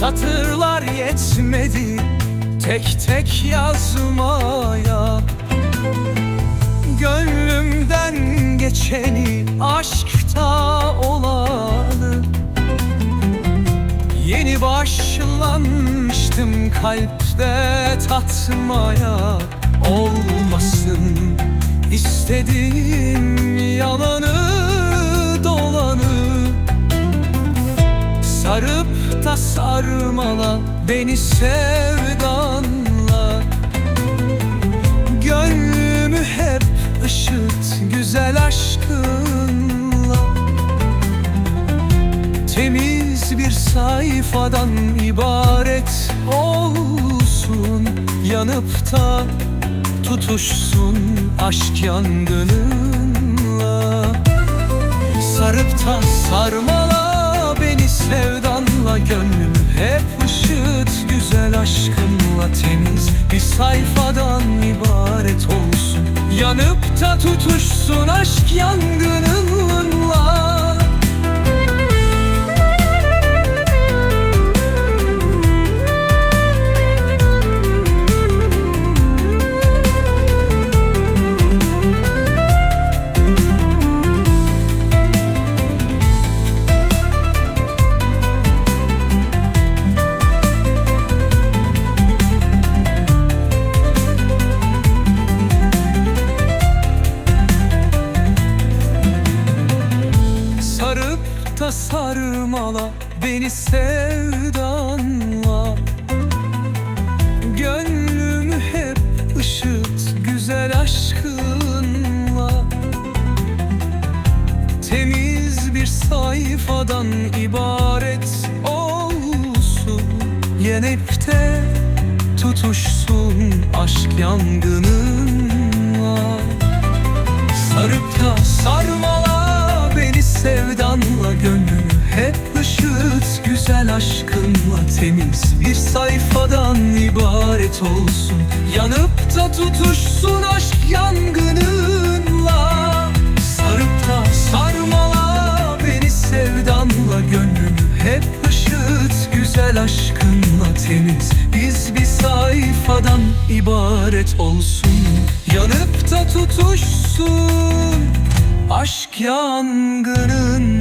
sayfalar yetmedi. Tek tek yazmaya. Gönlümden geçeni aşkta olanı. Yeni başlamıştım kalpte tatmaya. Olmasın istedim yalanı Sarıp da sarmala beni sevdanla. Gönlümü hep ışıt güzel aşkınla. Temiz bir sayfadan ibaret olsun. Yanıp da tutuşsun aşk yangınınla. Sarıp da sarmala sevdanla Gönlümü hep ışıt güzel aşkınla Temiz. Bir sayfadan ibaret olsun. Yanıp da tutuşsun aşk yangınınla Da sarmala beni sevdanla. Gönlümü hep ışıt güzel aşkınla. Temiz bir sayfadan ibaret olsun. Yenip de tutuşsun aşk yangınınla. Sarıp da sarmala güzel aşkınla Temiz bir sayfadan ibaret olsun. Yanıp da tutuşsun aşk yangınınla. Sarıp da sarmala beni sevdanla. Gönlümü hep ışıt güzel aşkınla Temiz. Biz bir sayfadan ibaret olsun. Yanıp da tutuşsun aşk yangınınla